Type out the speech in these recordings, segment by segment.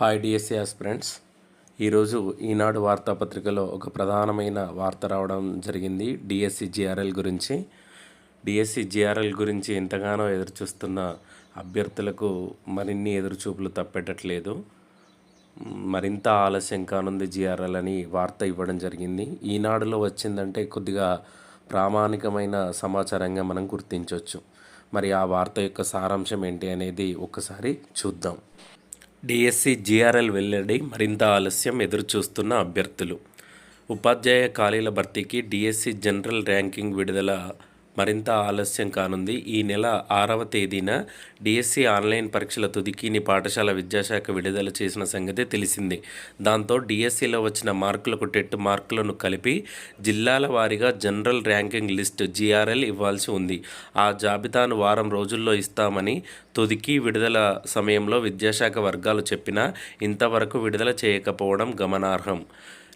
Hi DSC aspirants ఈరోజు ఈనాడు వార్తాపత్రికలో ఒక ప్రధానమైన వార్త రావడం జరిగింది. డిఎస్సి జిఆర్ఎల్ గురించి. డిఎస్సి జిఆర్ఎల్ గురించి ఎంతగానో ఎదురుచూస్తున్న అభ్యర్థులకు మరిన్ని ఎదురుచూపులు తప్పెట్టట్లేదు మరింత ఆలస్యం కానుంది జిఆర్ఎల్ అని వార్త ఇవ్వడం జరిగింది. ఈనాడులో వచ్చిందంటే కొద్దిగా ప్రామాణికమైన సమాచారంగా మనం గుర్తించవచ్చు మరి ఆ వార్త యొక్క సారాంశం ఏంటి అనేది ఒక్కసారి చూద్దాం. డిఎస్సి జిఆర్ఎల్ వెల్లడి మరింత ఆలస్యం ఎదురుచూస్తున్న అభ్యర్థులు. ఉపాధ్యాయ ఖాళీల భర్తీకి డిఎస్సి జనరల్ ర్యాంకింగ్ విడుదల మరింత ఆలస్యం కానుంది. ఈ నెల ఆరవ తేదీన డిఎస్సి ఆన్లైన్ పరీక్షల తుదికిని పాఠశాల విద్యాశాఖ విడుదల చేసిన సంగతి తెలిసింది. దాంతో డిఎస్సిలో వచ్చిన మార్కులకు టెట్ మార్కులను కలిపి జిల్లాల వారీగా జనరల్ ర్యాంకింగ్ లిస్ట్ జిఆర్ఎల్ ఇవ్వాల్సి ఉంది. ఆ జాబితాను వారం రోజుల్లో ఇస్తామని తుదికి విడుదల సమయంలో విద్యాశాఖ వర్గాలు చెప్పినా ఇంతవరకు విడుదల చేయకపోవడం గమనార్హం.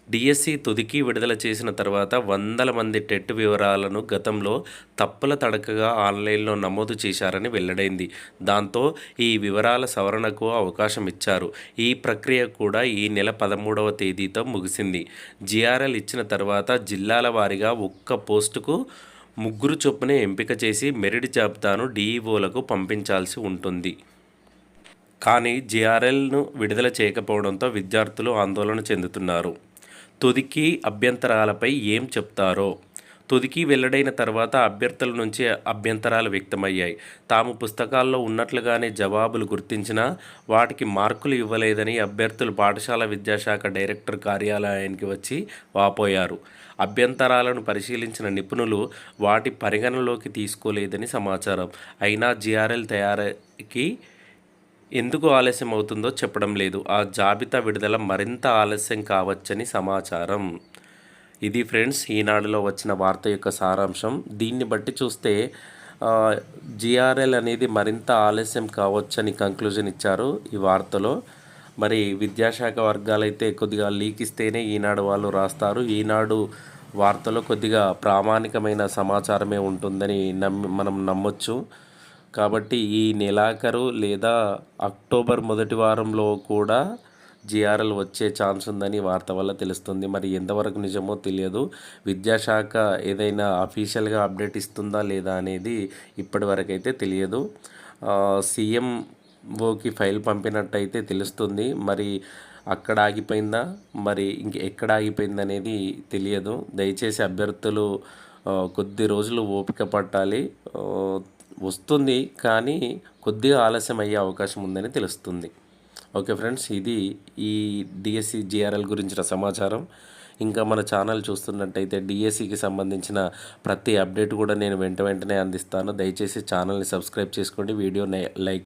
డిఎస్సి తుదికి విడుదల చేసిన తర్వాత వందల మంది టెట్ వివరాలను గతంలో తప్పుల తడకగా ఆన్లైన్లో నమోదు చేశారని వెల్లడైంది. దాంతో ఈ వివరాల సవరణకు అవకాశం ఇచ్చారు. ఈ ప్రక్రియ కూడా ఈ నెల పదమూడవ తేదీతో ముగిసింది. జిఆర్ఎల్ ఇచ్చిన తర్వాత జిల్లాల వారీగా ఒక్క పోస్టుకు ముగ్గురు చొప్పున ఎంపిక చేసి మెరిట్ జాబితాను డీఈఓలకు పంపించాల్సి ఉంటుంది. కానీ జిఆర్ఎల్ను విడుదల చేయకపోవడంతో విద్యార్థులు ఆందోళన చెందుతున్నారు. తుదికి అభ్యంతరాలపై ఏం చెప్తారో. తుదికి వెల్లడైన తర్వాత అభ్యర్థుల నుంచి అభ్యంతరాలు వ్యక్తమయ్యాయి. తాము పుస్తకాల్లో ఉన్నట్లుగానే జవాబులు గుర్తించినా వాటికి మార్కులు ఇవ్వలేదని అభ్యర్థులు పాఠశాల విద్యాశాఖ డైరెక్టర్ కార్యాలయానికి వచ్చి వాపోయారు. అభ్యంతరాలను పరిశీలించిన నిపుణులు వాటి పరిగణలోకి తీసుకోలేదని సమాచారం. అయినా జిఆర్ఎల్ తయారీకి ఎందుకు ఆలస్యం అవుతుందో చెప్పడం లేదు. ఆ జాబితా విడుదల మరింత ఆలస్యం కావచ్చని సమాచారం. ఇది ఫ్రెండ్స్ ఈనాడులో వచ్చిన వార్త యొక్క సారాంశం. దీన్ని బట్టి చూస్తే జిఆర్ఎల్ అనేది మరింత ఆలస్యం కావచ్చని కంక్లూజన్ ఇచ్చారు ఈ వార్తలో. మరి విద్యాశాఖ వర్గాలైతే కొద్దిగా లీక్ ఇస్తేనే ఈనాడు వాళ్ళు రాస్తారు. ఈనాడు వార్తలో కొద్దిగా ప్రామాణికమైన సమాచారమే ఉంటుందని నమ్మి మనం నమ్మొచ్చు. కాబట్టి ఈ నెలాఖరు లేదా అక్టోబర్ మొదటి వారంలో కూడా జిఆర్ఎల్ వచ్చే ఛాన్స్ ఉందని వార్త వల్ల తెలుస్తుంది. మరి ఎంతవరకు నిజమో తెలియదు. విద్యాశాఖ ఏదైనా అఫీషియల్గా అప్డేట్ ఇస్తుందా లేదా అనేది ఇప్పటి అయితే తెలియదు. సీఎంఓకి ఫైల్ పంపినట్టయితే తెలుస్తుంది. మరి అక్కడ ఆగిపోయిందా? మరి ఇంక ఎక్కడ ఆగిపోయింది అనేది తెలియదు. దయచేసి అభ్యర్థులు కొద్ది రోజులు ఓపిక పట్టాలి. వస్తుంది కానీ కొద్దిగా ఆలస్యం అయ్యే అవకాశం ఉందని తెలుస్తుంది. ఓకే ఫ్రెండ్స్ ఇది ఈ డిఎస్సి జిఆర్ఎల్ గురించిన సమాచారం. ఇంకా మన ఛానల్ చూస్తున్నట్టయితే డిఎస్సికి సంబంధించిన ప్రతి అప్డేట్ కూడా నేను వెంట వెంటనే అందిస్తాను. దయచేసి ఛానల్ని సబ్స్క్రైబ్ చేసుకోండి. Video like